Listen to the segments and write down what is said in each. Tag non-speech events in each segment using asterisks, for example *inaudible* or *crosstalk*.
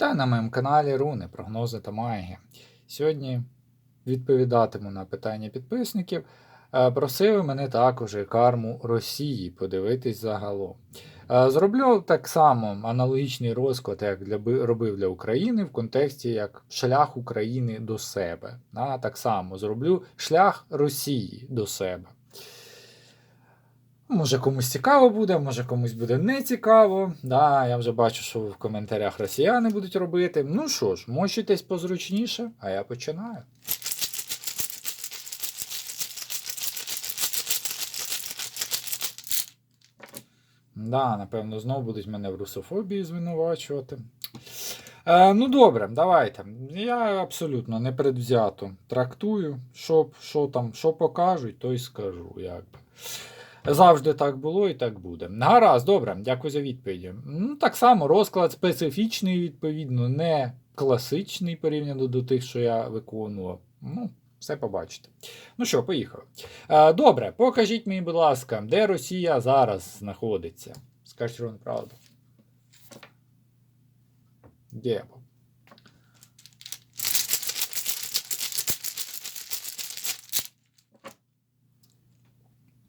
Та на моєму каналі Руни, прогнози та магія. Сьогодні відповідатиму на питання підписників. Е, Просили мене також і карму Росії подивитись загалом. Е, Зроблю так само аналогічний розклад, як для, робив для України, в контексті як шлях України до себе. Так само зроблю шлях Росії до себе. Може комусь цікаво буде, може комусь буде не цікаво. Да, я вже бачу, що в коментарях росіяни будуть робити. Ну що ж, мочитесь позручніше, а я починаю. Да, напевно, знову будуть мене в русофобії звинувачувати. Е, ну добре, давайте. Я абсолютно непредвзято трактую, що, що там, що покажуть, то й скажу. Якби. Завжди так було і так буде. Гаразд, добре, дякую за відповіді. Ну, так само розклад специфічний, відповідно, не класичний порівняно до тих, що я виконував. Ну, все побачите. Ну що, поїхали. Е, добре, покажіть мені, будь ласка, де Росія зараз знаходиться? Скажіть вам правду. Гебо.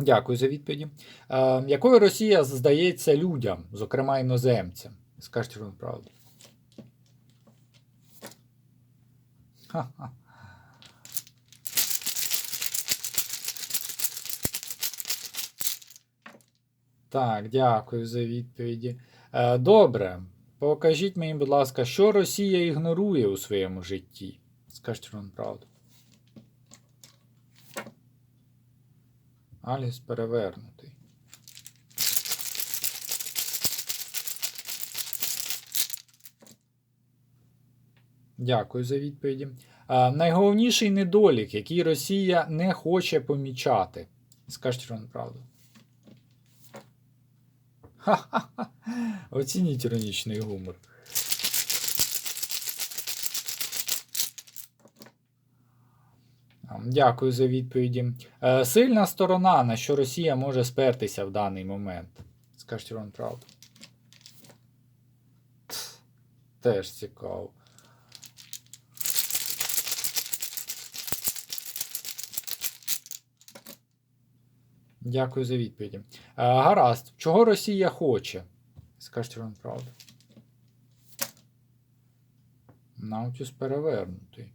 Дякую за відповіді. Е, якою Росія здається людям, зокрема іноземцям? Скажіть вам правду. *laughs* Так, дякую за відповіді. Е, добре. Покажіть мені, будь ласка, що Росія ігнорує у своєму житті? Скажіть вам правду. Аліс перевернутий. Дякую за відповіді. А, найголовніший недолік, який Росія не хоче помічати. Скажіть вам правду. Ха-ха-ха. Оцініть іронічний гумор. Дякую за відповіді. Е, Сильна сторона, на що Росія може спертися в даний момент. Скажіть вам правду. Теж цікаво. Дякую за відповіді. Е, Гаразд. Чого Росія хоче? Скажіть вам правду. Наутіс перевернутий.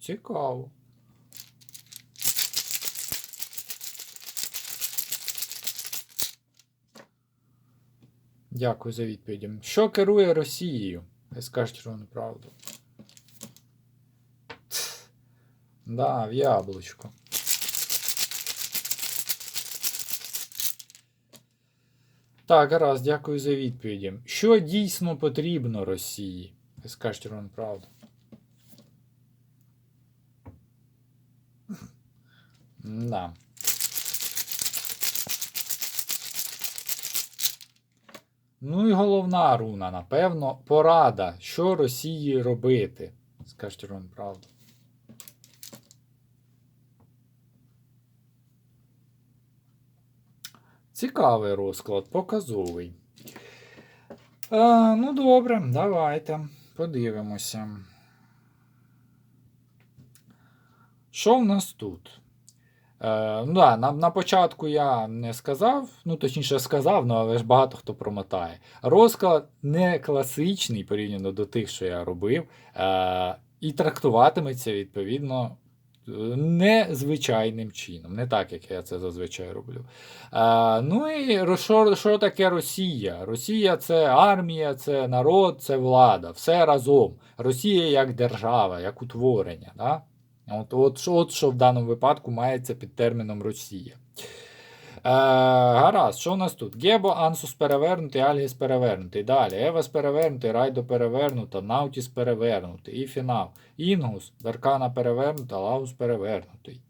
Цікаво. Дякую за відповіді. Що керує Росією? Скажіть вам правду. Тс. Да, в яблучко. Так, гаразд, дякую за відповіді. Що дійсно потрібно Росії? Скажіть вам правду. *laughs* Да. Ну і головна руна, напевно, порада, що Росії робити. Скажіть вам правду. Цікавий розклад, показовий. А, ну, добре, давайте подивимося. Що в нас тут? Е, ну, да, на, на початку я не сказав, ну точніше сказав, ну, але ж багато хто промотає. Розклад не класичний порівняно до тих, що я робив, е, і трактуватиметься відповідно незвичайним чином, не так, як я це зазвичай роблю. Е, ну і що, що таке Росія? Росія це армія, це народ, це влада, все разом. Росія як держава, як утворення. Да? От, от, от що в даному випадку мається під терміном Росія. Е, гаразд, що у нас тут? Гебо, Ансус перевернутий, Альгіс перевернутий. Далі Евас перевернутий, Райдо перевернута, Наутіс перевернутий. І фінал. Інгус, Даркана перевернута, Лаус перевернутий.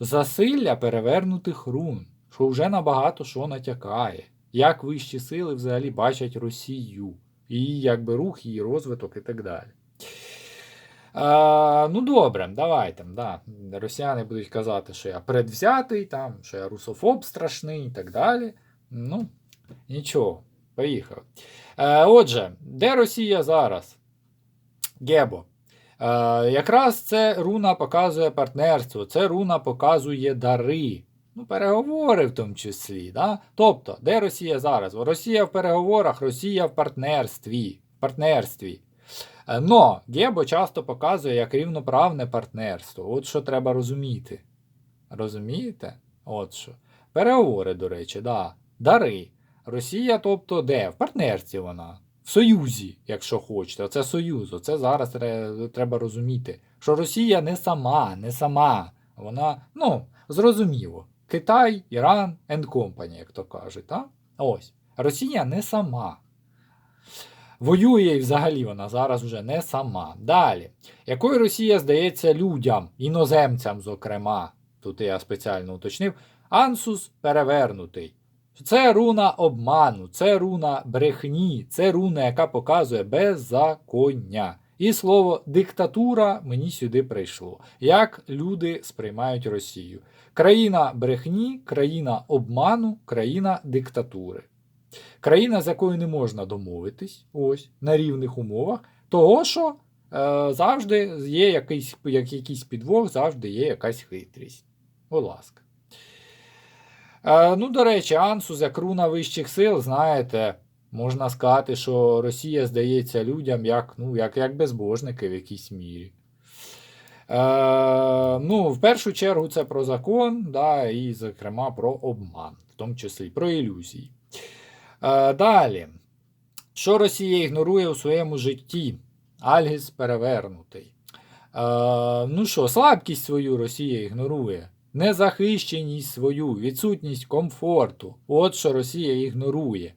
Засилля перевернутих рун, що вже набагато що натякає. Як вищі сили взагалі бачать Росію. І якби рух, її розвиток і так далі. А, ну добре, давайте. Да. Росіяни будуть казати, що я предвзятий, там, що я русофоб страшний і так далі. Ну, нічого. Поїхали. Е, отже, де Росія зараз? Гебо. Е, якраз це руна показує партнерство, це руна показує дари. Ну, переговори в тому числі. Да? Тобто, де Росія зараз? Росія в переговорах, Росія в партнерстві. В партнерстві. Е, Но Гебо часто показує як рівноправне партнерство. От що треба розуміти. Розумієте? От що. Переговори, до речі, да. Дари. Росія, тобто, де? В партнерстві вона. В Союзі, якщо хочете. Оце Союз. Оце зараз треба розуміти. Що Росія не сама, не сама. Вона, ну, зрозуміло. Китай, Іран and Company, як то кажуть. Да? Ось. Росія не сама. Воює і взагалі вона зараз вже не сама. Далі. Якою Росія здається людям, іноземцям, зокрема, тут я спеціально уточнив, Ансус перевернутий. Це руна обману, це руна брехні, це руна, яка показує беззаконня. І слово диктатура мені сюди прийшло. Як люди сприймають Росію? Країна брехні, країна обману, країна диктатури. Країна, з якою не можна домовитись, ось, на рівних умовах, того, що е, завжди є якийсь, як, якийсь підвох, завжди є якась хитрість. Будь ласка. Е, ну, до речі, Ансус, як руна вищих сил, знаєте, можна сказати, що Росія здається людям як, ну, як, як безбожники в якійсь мірі. Е, ну, в першу чергу, це про закон, да, і, зокрема, про обман, в тому числі про ілюзії. Е, далі. Що Росія ігнорує у своєму житті? Альгіс перевернутий. Е, ну що, слабкість свою Росія ігнорує. Незахищеність свою, відсутність комфорту. От що Росія ігнорує.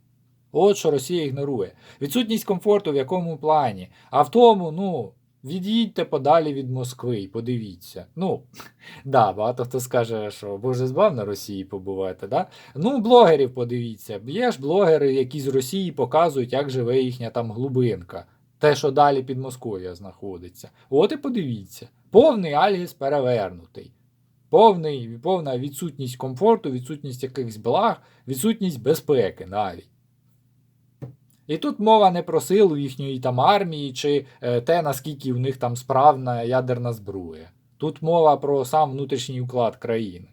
От що Росія ігнорує. Відсутність комфорту в якому плані? А в тому, ну, від'їдьте подалі від Москви і подивіться. Ну, *laughs* да, багато хто скаже, що Боже збав на Росії побувати, да? Ну, блогерів подивіться. Є ж блогери, які з Росії показують, як живе їхня там глибинка. Те, що далі під Московія знаходиться. От і подивіться. Повний Альгіс перевернутий. Повний, повна відсутність комфорту, відсутність якихось благ, відсутність безпеки навіть. І тут мова не про силу їхньої там армії чи е, те, наскільки в них там справна ядерна зброя. Тут мова про сам внутрішній уклад країни.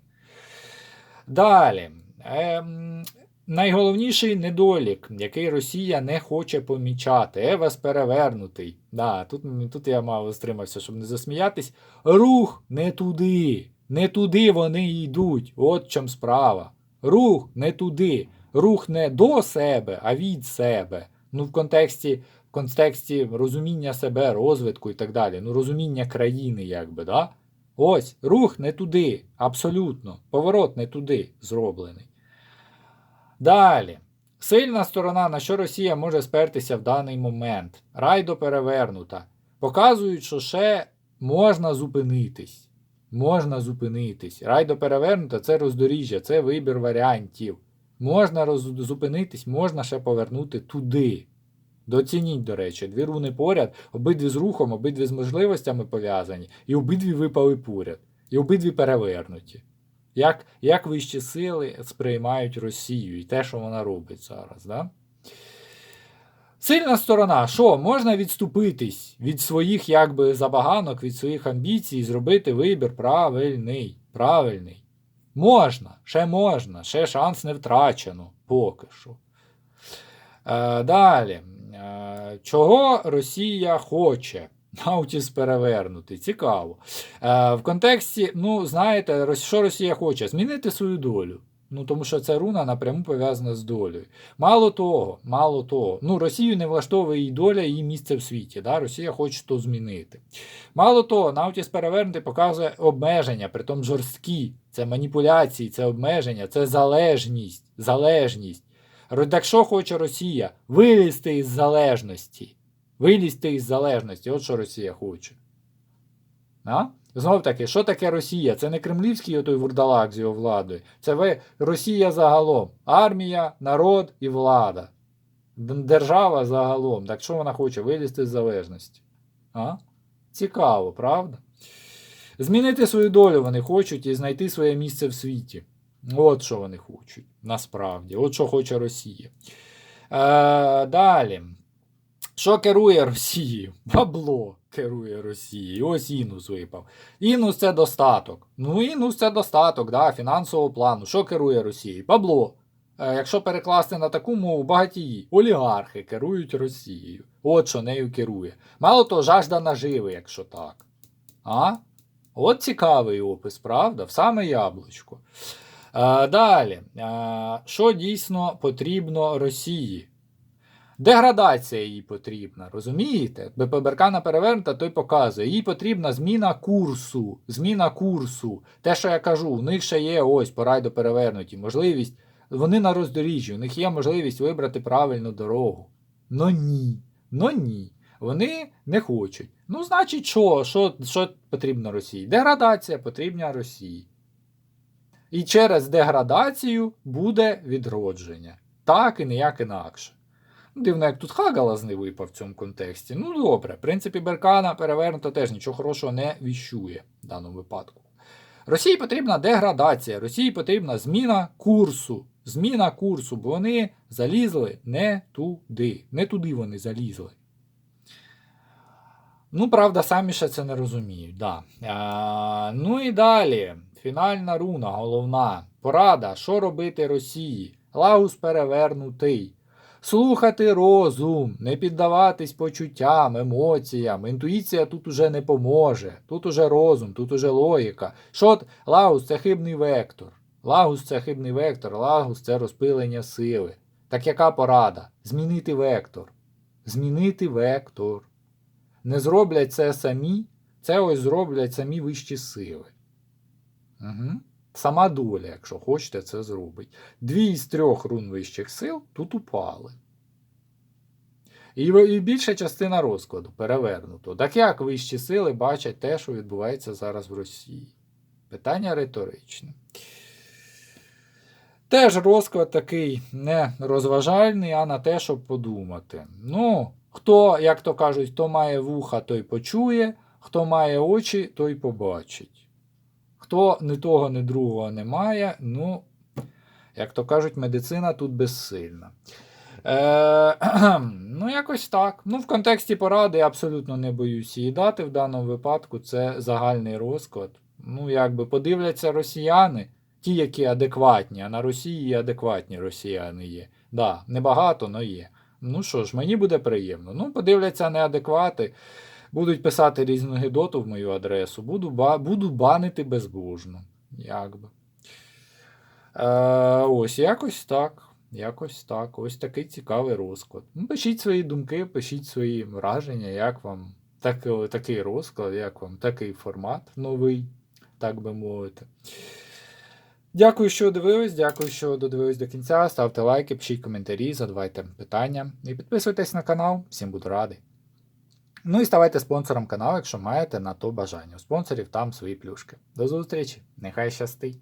Далі. Ем, найголовніший недолік, який Росія не хоче помічати. Евас перевернутий. Да, тут, тут я мало стримався, щоб не засміятись. Рух не туди. Не туди вони йдуть. От чому справа. Рух не туди. Рух не до себе, а від себе. Ну, в контексті, в контексті розуміння себе, розвитку і так далі. Ну, розуміння країни, якби, да? Ось, рух не туди. Абсолютно. Поворот не туди зроблений. Далі. Сильна сторона, на що Росія може спертися в даний момент. Райдо перевернута. Показують, що ще можна зупинитись. Можна зупинитись. Райдо перевернута це роздоріжжя, це вибір варіантів. Можна роз... зупинитись, можна ще повернути туди. Доцініть, до речі, дві руни поряд, обидві з рухом, обидві з можливостями пов'язані, і обидві випали поряд, і обидві перевернуті. Як, як вищі сили сприймають Росію і те, що вона робить зараз. Да? Сильна сторона, що можна відступитись від своїх якби забаганок, від своїх амбіцій, зробити вибір правильний. Правильний. Можна, ще можна, ще шанс не втрачено поки що. Е, далі. Е, чого Росія хоче? *laughs* Наутіс перевернути. Цікаво. Е, в контексті, ну, знаєте, що Росія хоче? Змінити свою долю. Ну, тому що ця руна напряму пов'язана з долею. Мало того, мало того, ну, Росію не влаштовує її доля, її місце в світі. Да? Росія хоче то змінити. Мало того, Наутіс перевернути показує обмеження, притом жорсткі. Це маніпуляції, це обмеження, це залежність. залежність. Так що хоче Росія? Вилізти із залежності. Вилізти із залежності. От що Росія хоче. А? Знов таки, що таке Росія? Це не кремлівський отой вурдалак з його владою. Це ви Росія загалом. Армія, народ і влада. Держава загалом. Так що вона хоче? Вилізти з залежності. А? Цікаво, правда? Змінити свою долю вони хочуть і знайти своє місце в світі. От що вони хочуть, насправді. От що хоче Росія. Е, далі. Що керує Росією? Бабло керує Росією. Ось інус випав. Інус це достаток. Ну, інус це достаток, да, фінансового плану. Що керує Росією? Бабло. Е, якщо перекласти на таку мову, багатії, олігархи керують Росією. От що нею керує. Мало того, жажда наживи, якщо так. А? От цікавий опис, правда? В саме яблучко. Е, далі. Е, що дійсно потрібно Росії? Деградація їй потрібна, розумієте? Беркана перевернута, той показує. Їй потрібна зміна курсу. Зміна курсу. Те, що я кажу, у них ще є ось по райду перевернуті. Можливість. Вони на роздоріжжі, у них є можливість вибрати правильну дорогу. Но ні. Но ні. Вони не хочуть. Ну, значить, що? Що, що потрібно Росії? Деградація потрібна Росії. І через деградацію буде відродження. Так і ніяк інакше. Дивно, як тут Хагалас не випав в цьому контексті. Ну добре, в принципі, Беркана перевернуто теж нічого хорошого не віщує в даному випадку. Росії потрібна деградація, Росії потрібна зміна курсу. Зміна курсу, бо вони залізли не туди. Не туди вони залізли. Ну, правда, самі ще це не розуміють. Да. А, ну і далі. Фінальна руна, головна. Порада, що робити Росії? Лагус перевернутий. Слухати розум, не піддаватись почуттям, емоціям. Інтуїція тут уже не поможе. Тут уже розум, тут уже логіка. Що Лагус це хибний вектор. Лагус це хибний вектор, лагус це розпилення сили. Так яка порада? Змінити вектор. Змінити вектор. Не зроблять це самі, це ось зроблять самі вищі сили. Угу. Сама доля, якщо хочете, це зробить. Дві із трьох рун вищих сил тут упали. І, більша частина розкладу перевернуто. Так як вищі сили бачать те, що відбувається зараз в Росії? Питання риторичне. Теж розклад такий не розважальний, а на те, щоб подумати. Ну, хто, як то кажуть, хто має вуха, той почує, хто має очі, той побачить. Хто ні того, ні другого не має, ну, як то кажуть, медицина тут безсильна. Е, *clears throat* ну, якось так. Ну, в контексті поради я абсолютно не боюсь її дати. В даному випадку це загальний розклад. Ну, якби подивляться росіяни, ті, які адекватні, а на Росії адекватні росіяни є. Да, небагато, але є. Ну що ж, мені буде приємно. Ну, подивляться неадеквати, будуть писати різну гидоту в мою адресу, буду, ба- буду банити безбожно. Якби. Е, ось якось так. Якось так. Ось такий цікавий розклад. Ну, пишіть свої думки, пишіть свої враження, як вам так, такий розклад, як вам такий формат новий, так би мовити. Дякую, що дивились. Дякую, що додивились до кінця. Ставте лайки, пишіть коментарі, задавайте питання і підписуйтесь на канал. Всім буду радий. Ну і ставайте спонсором каналу, якщо маєте на то бажання. У спонсорів там свої плюшки. До зустрічі! Нехай щастить!